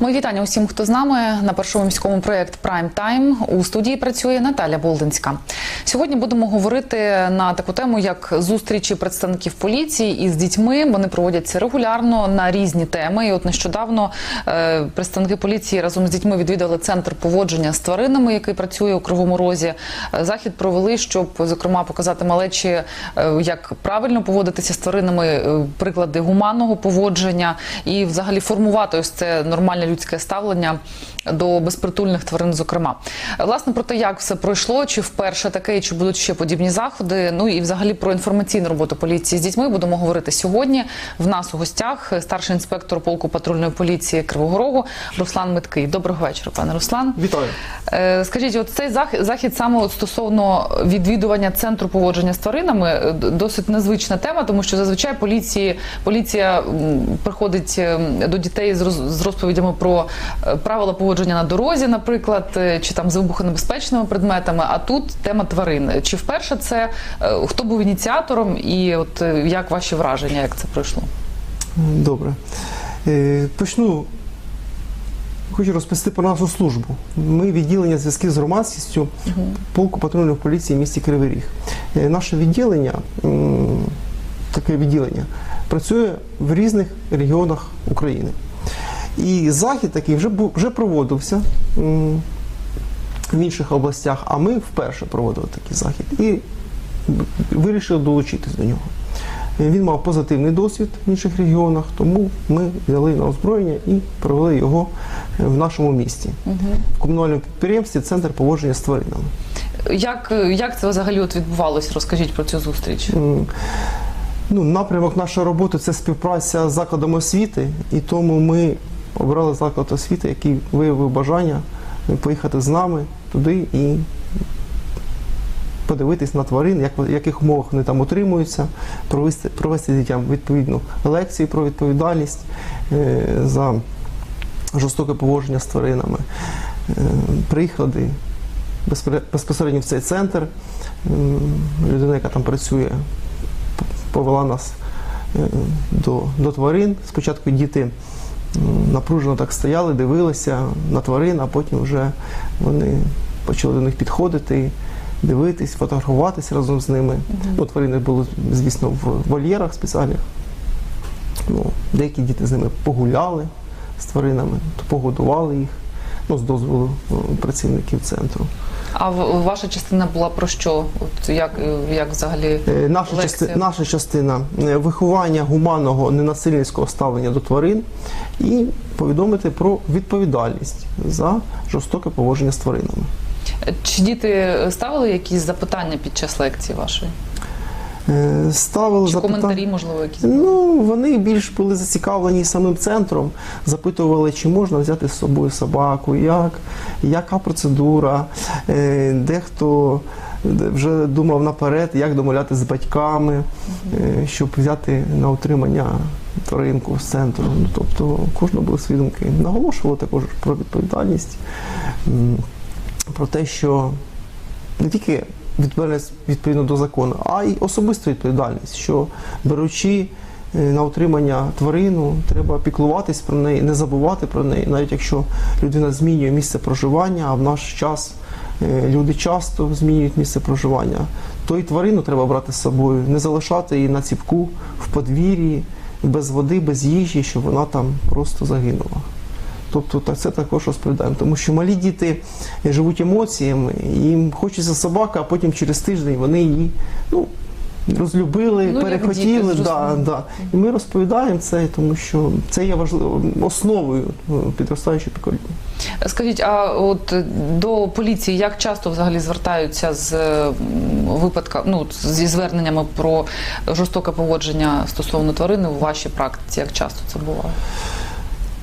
Мої вітання усім, хто з нами на першому міському проєкт Прайм Тайм. У студії працює Наталя Болдинська. Сьогодні будемо говорити на таку тему, як зустрічі представників поліції із дітьми. Вони проводяться регулярно на різні теми. І от нещодавно е, представники поліції разом з дітьми відвідали центр поводження з тваринами, який працює у Кривому Розі. Е, Захід провели, щоб зокрема показати малечі, е, як правильно поводитися з тваринами, е, приклади гуманного поводження і взагалі формувати ось це нормальне людське ставлення до безпритульних тварин, зокрема. Власне про те, як все пройшло, чи вперше таке, і чи будуть ще подібні заходи. Ну і взагалі про інформаційну роботу поліції з дітьми будемо говорити сьогодні. В нас у гостях старший інспектор полку патрульної поліції Кривого Рогу Руслан Миткий. Доброго вечора, пане Руслан. Вітаю. Е, Скажіть, от цей зах- захід саме от стосовно відвідування центру поводження з тваринами е, досить незвична тема, тому що зазвичай поліції поліція приходить е, до дітей з розповідями про е, правила поводження на дорозі, наприклад, е, чи там з вибухонебезпечними предметами. А тут тема тварин. Чи вперше це е, хто був ініціатором, і от як ваші враження, як це пройшло? Добре. Почну. Хочу розповісти про нашу службу. Ми відділення зв'язків з громадськістю полку патрульної поліції в місті Кривий Ріг. Наше відділення, таке відділення, працює в різних регіонах України. І захід такий вже вже проводився в інших областях, а ми вперше проводили такий захід і вирішили долучитись до нього. Він мав позитивний досвід в інших регіонах, тому ми взяли на озброєння і провели його в нашому місті. В комунальному підприємстві Центр поводження з тваринами. Як, як це взагалі от відбувалось? Розкажіть про цю зустріч. Ну, напрямок нашої роботи це співпраця з закладами освіти, і тому ми обрали заклад освіти, який виявив бажання поїхати з нами туди і подивитись на тварин, як, в яких умовах вони там утримуються, провести, провести дітям відповідну лекцію про відповідальність е, за жорстоке поводження з тваринами. Е, приїхали безпосередньо в цей центр. М, Людина, яка там працює, повела нас е, до, до тварин. Спочатку діти напружено так стояли, дивилися на тварин, а потім вже вони почали до них підходити, дивитись, фотографуватись разом з ними. Ну, тварини були, звісно, в вольєрах спеціальних. Ну, деякі діти з ними погуляли з тваринами, погодували їх ну, з дозволу е, працівників центру. А ваша частина була про що? От як, як взагалі Е, Наша, частина, наша частина е, виховання гуманного ненасильницького ставлення до тварин і повідомити про відповідальність за жорстоке поводження з тваринами. Чи діти ставили якісь запитання під час лекції вашої? Е, Ставили Чи запитання. коментарі, можливо, якісь? Ну, вони більш були зацікавлені самим центром, запитували, чи можна взяти з собою собаку, як, яка процедура, Е, дехто вже думав наперед, як домовляти з батьками, е, щоб взяти на утримання тваринку з центру. Ну, тобто, кожного були свої думки. Наголошували також про відповідальність, про те, що не тільки відповідно до закону, а й особиста відповідальність, що беручи е, на утримання тварину, треба піклуватись про неї, не забувати про неї, навіть якщо людина змінює місце проживання, а в наш час е, люди часто змінюють місце проживання, то і тварину треба брати з собою, не залишати її на ціпку в подвір'ї, без води, без їжі, щоб вона там просто загинула. Тобто так це також розповідаємо, тому що малі діти живуть емоціями, їм хочеться собака, а потім через тиждень вони її ну, розлюбили, Ну, перехотіли. діти, да, да. І ми розповідаємо це, тому що це є важливо основою ну, підростаючого покоління. Скажіть, а от до поліції як часто взагалі звертаються з м, випадка, ну зі зверненнями про жорстоке поводження стосовно тварини у вашій практиці? Як часто це буває?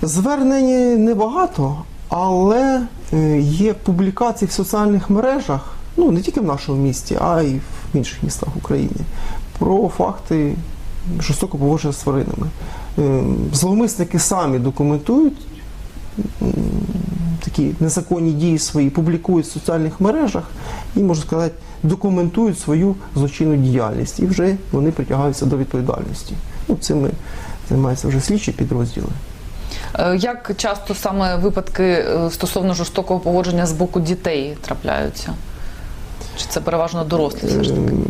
Звернень небагато, але е, є публікації в соціальних мережах, ну не тільки в нашому місті, а й в інших містах України, про факти жорстокого поводження з тваринами. Е, Зловмисники самі документують такі незаконні дії свої, публікують в соціальних мережах і, можна сказати, документують свою злочинну діяльність. І вже вони притягаються до відповідальності. Ну, цим займаються вже слідчі підрозділи. Е, Як часто саме випадки е, стосовно жорстокого поводження з боку дітей трапляються? Чи це переважно дорослі все ж таки? Ем,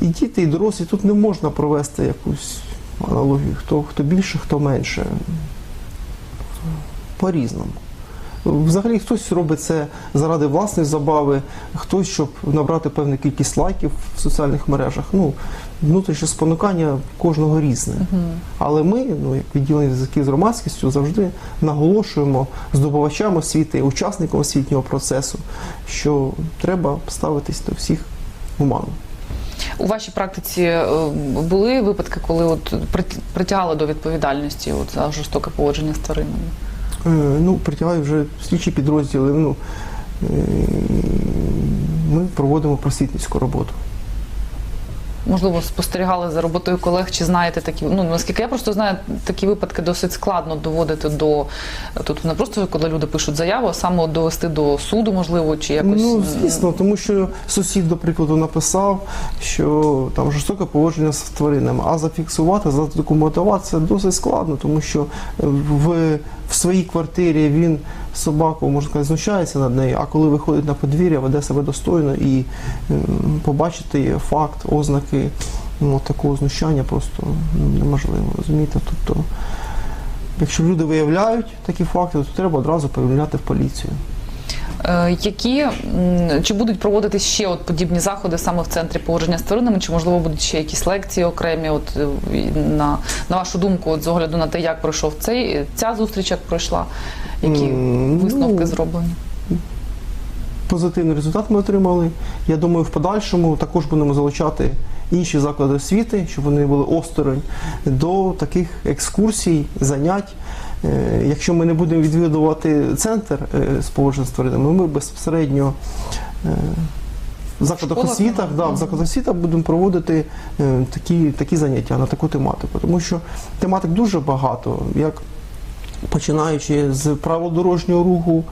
І діти, і дорослі тут не можна провести якусь аналогію. Хто, хто більше, хто менше. По-різному. Взагалі хтось робить це заради власної забави, хтось, щоб набрати певну кількість лайків в соціальних мережах. Ну, внутрішнє спонукання кожного різне. Але ми, ну як відділення зв'язків з громадськістю, завжди наголошуємо здобувачам освіти, учасникам освітнього процесу, що треба ставитись до всіх гуманно. У вашій практиці е, були випадки, коли от прит- притягали до відповідальності от, за жорстоке поводження з тваринами? Е, Ну, притягають вже слідчі підрозділи. Ну, е, ми проводимо просвітницьку роботу. Можливо, спостерігали за роботою колег, чи знаєте такі? Ну наскільки я просто знаю, такі випадки досить складно доводити до тут не просто коли люди пишуть заяву, а саме довести до суду, можливо, чи якось Ну, звісно, тому що сусід, до прикладу, написав, що там жорстоке поводження з тваринами, а зафіксувати, задокументувати це досить складно, тому що в, в своїй квартирі він собаку, можна сказати, знущається над нею, а коли виходить на подвір'я, веде себе достойно і побачити факт, ознаки ну, такого знущання просто ну, неможливо. Розумієте? Тобто, якщо люди виявляють такі факти, то треба одразу повідомляти в поліцію. Е, Які чи будуть проводитись ще от подібні заходи саме в центрі поводження з тваринами? Чи можливо будуть ще якісь лекції окремі? От е, на, на вашу думку, от з огляду на те, як пройшов цей ця зустріч, як пройшла, які висновки ну, зроблені? позитивний результат ми отримали. Я думаю, в подальшому також будемо залучати інші заклади освіти, щоб вони були осторонь до таких екскурсій, занять. Е, Якщо ми не будемо відвідувати центр е, з тваринами, ми безпосередньо е, в закладах освітах, да, в закладах освіти будемо проводити такі, такі заняття на таку тематику. Тому що тематик дуже багато. Як починаючи з правил дорожнього руху,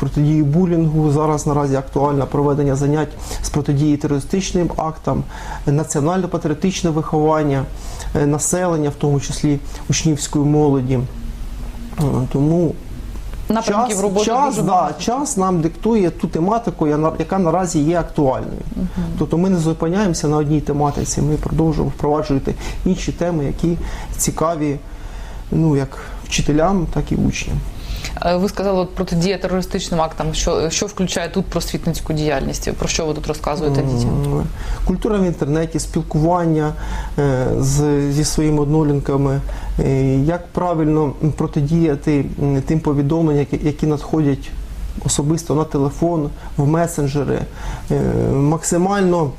протидії булінгу, зараз наразі актуально проведення занять з протидії терористичним актам, національно-патріотичне виховання е, населення, в тому числі учнівської молоді. Е, Тому Напрямків час, роботи час, дуже да, час нам диктує ту тематику, яка наразі є актуальною. Тобто ми не зупиняємося на одній тематиці, ми продовжуємо впроваджувати інші теми, які цікаві ну, як вчителям, так і учням. Е, Ви сказали от протидія терористичним актам. Що, що включає тут просвітницьку діяльність? Про що ви тут розказуєте дітям? Культура в інтернеті, спілкування е, з, зі своїми однолінками, е, як правильно протидіяти тим повідомленням, які, які надходять особисто на телефон, в месенджери, максимально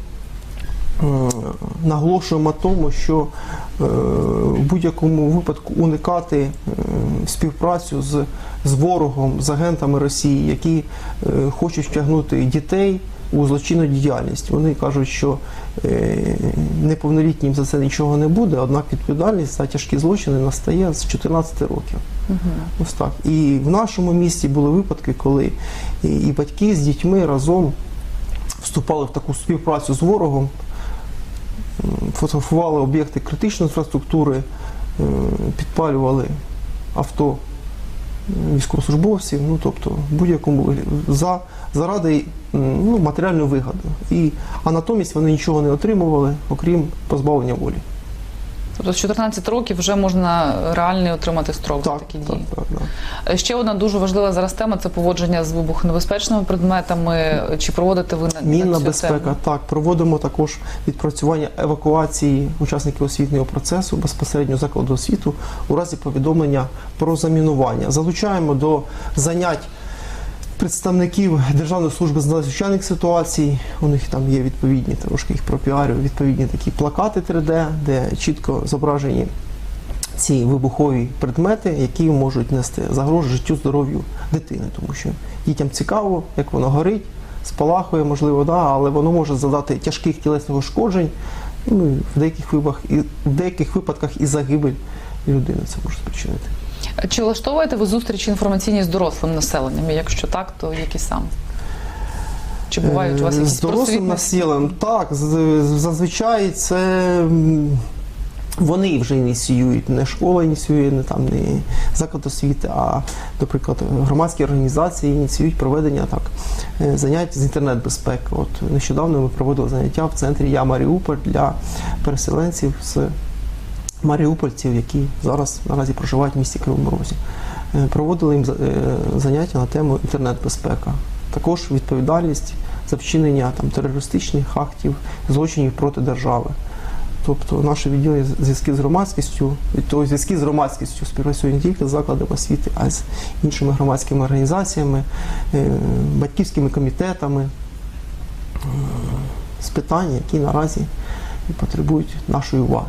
наголошуємо на тому, що е, в будь-якому випадку уникати е, співпрацю з, з ворогом, з агентами Росії, які е, хочуть втягнути дітей у злочинну діяльність. Вони кажуть, що е, неповнолітнім за це нічого не буде, однак відповідальність за тяжкі злочини настає з 14 років. Ось так. І в нашому місті були випадки, коли і, батьки з дітьми разом вступали в таку співпрацю з ворогом, фотографували об'єкти критичної інфраструктури, е, підпалювали авто військовослужбовців, ну тобто будь-якому вигляді, за, заради ну, матеріальної вигоди. І, а натомість вони нічого не отримували, окрім позбавлення волі. Тобто з 14 років вже можна реальний отримати строк за такі так, дії. так, так. Е, Ще одна дуже важлива зараз тема це поводження з вибухонебезпечними предметами. Чи проводите ви на, Мінна цю безпека. тему? Так, проводимо також відпрацювання евакуації учасників освітнього процесу безпосередньо закладу освіту у разі повідомлення про замінування. Залучаємо до занять представників Державної служби з надзвичайних ситуацій. У них там є відповідні трошки їх пропіарю, відповідні такі плакати 3D, де чітко зображені ці вибухові предмети, які можуть нести загрозу життю здоров'ю дитини, тому що дітям цікаво, як воно горить, спалахує, можливо, да, але воно може завдати тяжких тілесних ушкоджень. Ну, в деяких випадках і в деяких випадках і загибель людини це може спричинити. Чи влаштовуєте ви зустрічі інформаційні з дорослим населенням? І Якщо так, то які саме? Чи бувають у вас Е, якісь з дорослим населенням? Так, зазвичай це Вони вже ініціюють, не школа ініціює, не там не заклад освіти, а, наприклад, громадські організації ініціюють проведення так е, занять з інтернет-безпеки. От нещодавно ми проводили заняття в центрі Я Маріуполь для переселенців з маріупольців, які зараз наразі проживають в місті Кривому Розі. Е, Проводили їм е, заняття на тему інтернет-безпека. Також відповідальність за вчинення там, терористичних актів, злочинів проти держави. Тобто наше відділення зв'язки з громадськістю, того зв'язки з громадськістю співпрацює не тільки з закладами освіти, а й з іншими громадськими організаціями, е, батьківськими комітетами з питань, які наразі потребують нашої уваги.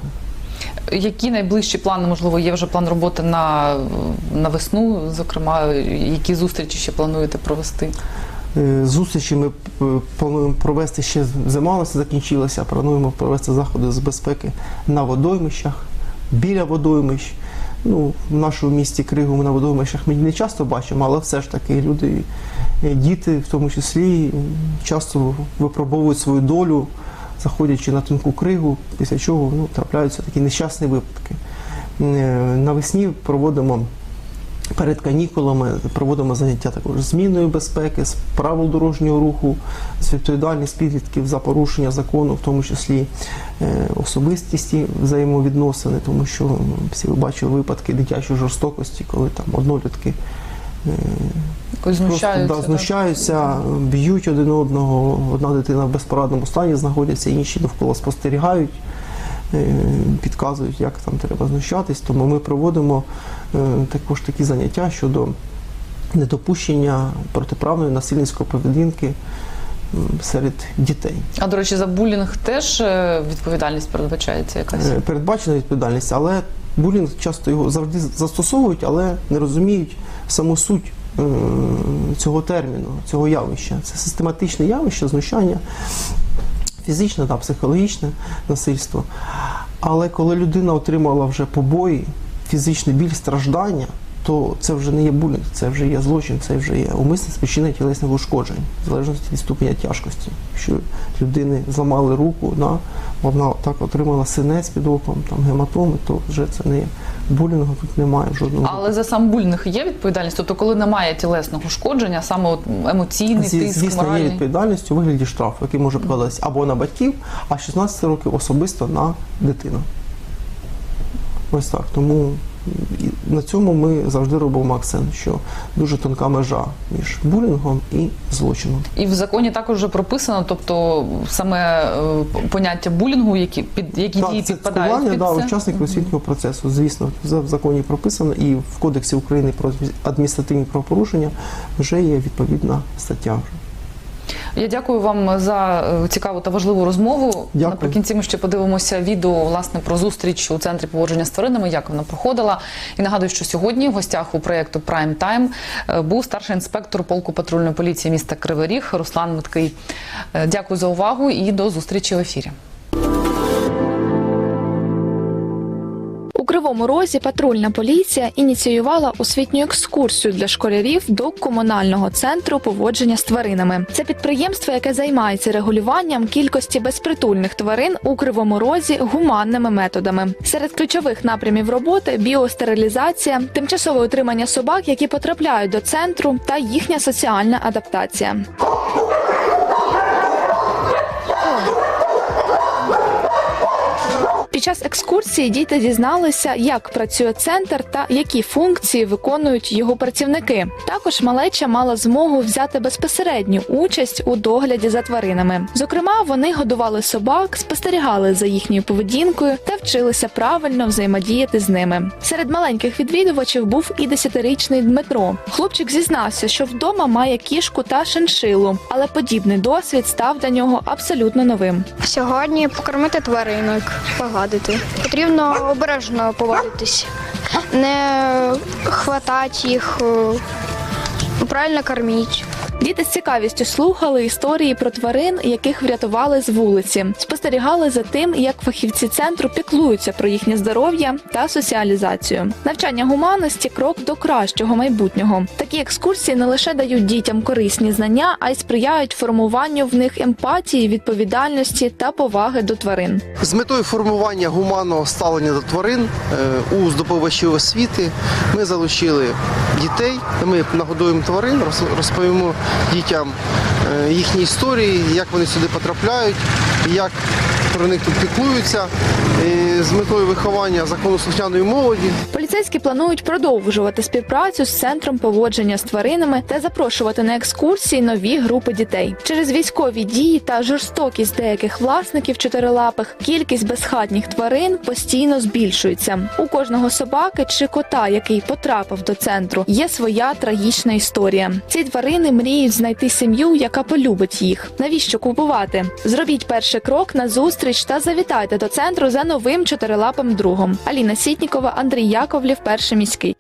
Які найближчі плани, можливо, є вже план роботи на, на весну, зокрема, які зустрічі ще плануєте провести? Е, Зустрічі ми е, плануємо провести ще зима у закінчилася. Плануємо провести заходи з безпеки на водоймищах, біля водоймищ. Ну, в нашому місті Кригу на водоймищах ми не часто бачимо, але все ж таки люди, е, діти в тому числі, часто випробовують свою долю, заходячи на тонку кригу, після чого ну, трапляються такі нещасні випадки. Е, Навесні проводимо перед канікулами проводимо заняття також зміною безпеки, з правил дорожнього руху, з відповідальність підлітків за порушення закону, в тому числі е, особистісті взаємовідносини, тому що всі ви бачили випадки дитячої жорстокості, коли там однолітки Якось знущаються? Просто, да, знущаються, б'ють один одного. Одна дитина в безпорадному стані знаходиться, інші довкола спостерігають, е, підказують, як там треба знущатись. Тому ми проводимо е, також такі заняття щодо недопущення протиправної насильницької поведінки серед дітей. А до речі, за булінг теж е, відповідальність передбачається якась? Передбачена відповідальність, але булінг часто його завжди застосовують, але не розуміють саму суть е, цього терміну, цього явища. Це систематичне явище, знущання, фізичне та психологічне насильство. Але коли людина отримала вже побої, фізичний біль, страждання, то це вже не є булінг, це вже є злочин, це вже є умисне спричинення тілесних ушкоджень, в залежності від ступеня тяжкості. Якщо людини зламали руку, да, вона так отримала синець під оком, там гематоми, то вже це не є булінгу, тут немає в жодному. Але за сам булінг є відповідальність? Тобто, коли немає тілесного ушкодження, саме от емоційний Зі- тиск, Звісно, є відповідальність у вигляді штрафу, який може покладатися або на батьків, а 16 років особисто на дитину. Ось так. Тому і на цьому ми завжди робимо акцент, що дуже тонка межа між булінгом і злочином. І в законі також вже прописано, тобто саме е, поняття булінгу, які під які дії це підпадають під да, це? учасників освітнього процесу. Звісно, в законі прописано, і в Кодексі України про адміністративні правопорушення вже є відповідна стаття. Я дякую вам за е, цікаву та важливу розмову. Дякую. Наприкінці ми ще подивимося відео власне про зустріч у центрі поводження з тваринами, як вона проходила. І нагадую, що сьогодні в гостях у проєкту Prime Time е, був старший інспектор полку патрульної поліції міста Кривий Ріг Руслан Миткий. Е, Дякую за увагу і до зустрічі в ефірі. Кривому Розі патрульна поліція ініціювала освітню екскурсію для школярів до комунального центру поводження з тваринами. Це підприємство, яке займається регулюванням кількості безпритульних тварин у Кривому Розі гуманними методами. Серед ключових напрямів роботи біостерилізація, тимчасове утримання собак, які потрапляють до центру, та їхня соціальна адаптація. Час екскурсії діти дізналися, як працює центр та які функції виконують його працівники. Також малеча мала змогу взяти безпосередню участь у догляді за тваринами. Зокрема, вони годували собак, спостерігали за їхньою поведінкою та вчилися правильно взаємодіяти з ними. Серед маленьких відвідувачів був і десятирічний Дмитро. Хлопчик зізнався, що вдома має кішку та шиншилу, але подібний досвід став для нього абсолютно новим. Сьогодні покормити тваринок, погладити. Потрібно обережно поводитись, не хватати їх, е, правильно кормити. Діти з цікавістю слухали історії про тварин, яких врятували з вулиці, спостерігали за тим, як фахівці центру піклуються про їхнє здоров'я та соціалізацію. Навчання гуманності крок до кращого майбутнього. Такі екскурсії не лише дають дітям корисні знання, а й сприяють формуванню в них емпатії, відповідальності та поваги до тварин. З метою формування гуманного ставлення до тварин е, у здобувачів освіти ми залучили дітей. Ми нагодуємо тварин, роз- розповімо дітям е, їхні історії, як вони сюди потрапляють, як про них тут піклуються, з метою виховання законослухняної молоді. Поліцейські планують продовжувати співпрацю з центром поводження з тваринами та запрошувати на екскурсії нові групи дітей. Через військові дії та жорстокість деяких власників чотирилапих кількість безхатніх тварин постійно збільшується. У кожного собаки чи кота, який потрапив до центру, є своя трагічна історія. Ці тварини мріють знайти сім'ю, яка полюбить їх. Навіщо купувати? Зробіть перший крок на зустріч та завітайте до центру за новим чотирилапим другом. Аліна Сітнікова, Андрій Яковлів, перший міський.